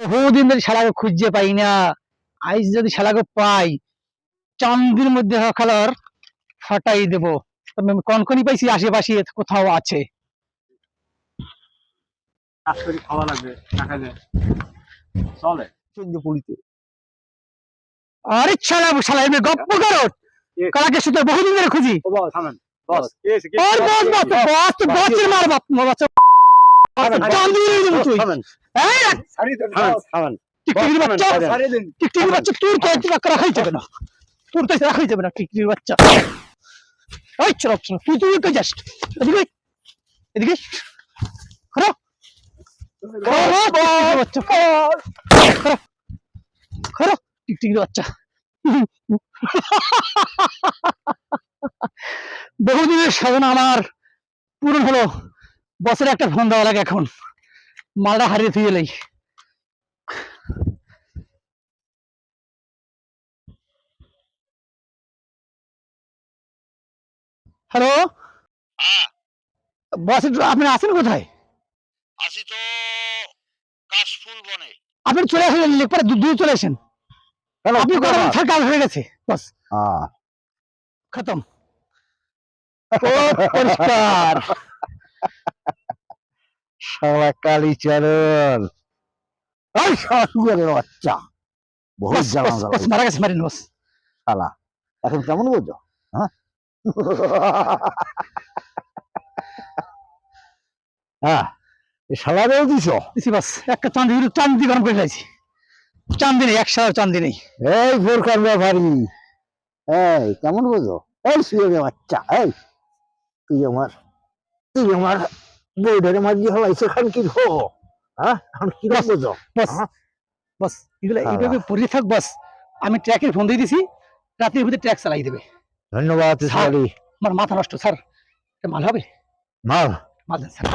বহুদিন ধরে শালাকে খুঁজে পাই না। আইস যদি শালাকে পাই চান্দির মধ্যে খালার ফাটাই দেব। কনকনি পাইছি আশেপাশে কোথাও আছে। খাওয়া লাগবে চলে। পুরীতে। আরে শালা শালা এমনি গপ্প করো। কালাকে শুধু বহুদিন ধরে খুঁজি। বস। কে এসে কে ওর বস বস বস। টিকটিকির বাচ্চা। সারি দেন। টিকটিকির তোর কয়েকটি টাকা রাখাই যাবে না। তোর তো রাখাই যাবে না টিকটিকির বাচ্চা। ওই চলো চলো। তুই তুই কই যাস। এদিকে। এদিকে। খরো খরো বাচ্চা। খরো খরো টিকটিকির বাচ্চা। বহুদিনের সাধনা আমার পূরণ হলো। বছরে একটা ফোন দেওয়া লাগে এখন। মালটা হারিয়ে থুয়ে এলাই হ্যালো হ্যাঁ। বস আপনি আছেন কোথায়? আছি তো কাশফুল বনে। আপনি চলে আসেন লেকপারে দূরে চলে আসেন। আপনি? কথা কাজ হয়ে গেছে। বস। খতম। ও পরিষ্কার। শালা কালীচরণ ওই শালা শুয়ারের বাচ্চা। বহুত জ্বালা বস, মারা গেছে মারিন বস। শালা এখন কেমন বোঝো হ্যাঁ? হ্যাঁ শালারেও দিছ? দিছি বস। একটা চান্দি চান্দি গরম করে ফেলেছি চান্দি নেই একশো চান্দি নেই। এই ফোরকার ব্যাপারি। এই কেমন বোঝো এই শুয়ারের বাচ্চা এই। তুই আমার তুই আমার বউডারে মাঝি হলাইছে খান কি হো? হ্যাঁ? কি বস, বোঝো বস হ্যাঁ? বস এগুলো এইভাবে পড়ে থাক বস। আমি ট্র্যাকের ফোন দিয়ে দিছি রাতের ভিতরে ট্র্যাক চালাই দেবে। ধন্যবাদ স্যার। আমার মাথা নষ্ট স্যার। এটা মাল হবে? মাল। মাল স্যার।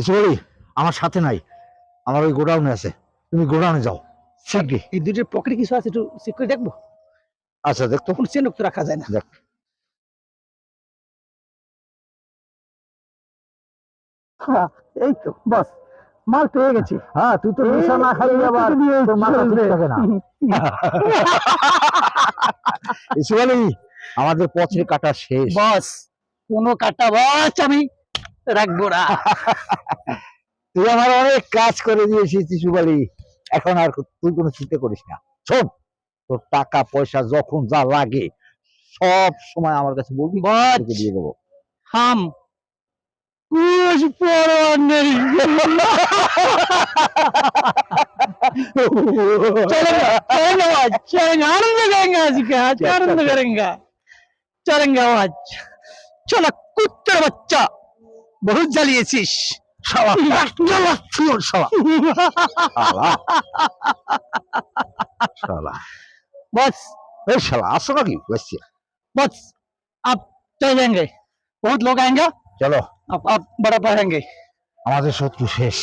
ঈশ্বরী আমার সাথে নাই। আমার ওই গোডাউনে আছে। তুমি গোডাউনে যাও। স্যার এই দুটোর পকেটে কিছু আছে একটু চেক করে দেখব? আচ্ছা দেখতো। কোন চেন রাখা যায় না। দেখ। হ্যাঁ, এই তো বস মাল পেয়ে গেছি। হ্যাঁ তুই তো নেশা না আবার তোর মাথা ঠিক থাকে না। আমাদের পথে কাটা শেষ। বস কোনো কাটা বস আমি রাখব না। তুই আমার অনেক কাজ করে দিয়েছিস শিশুবালি এখন আর তুই কোনো চিন্তা করিস না। শোন তোর টাকা পয়সা যখন যা লাগে সব সময় আমার কাছে বলবি দিয়ে দেবো। হাম কুছ পরোয়া নেই चलेगा चलेगा आज चलेगा आनंद करेंगे आज के आज आनंद करेंगे चलेंगे आज चलो कुत्ते बच्चा बहुत জ্বালিয়েছিস শালা শালা শুয়োর শালা শালা শালা बस এই শালা আসো নাকি বসছি बस अब चल जाएंगे बहुत लोग आएंगे চলো। বড় পাহাড়েঙ্গে আমাদের শত্রু শেষ।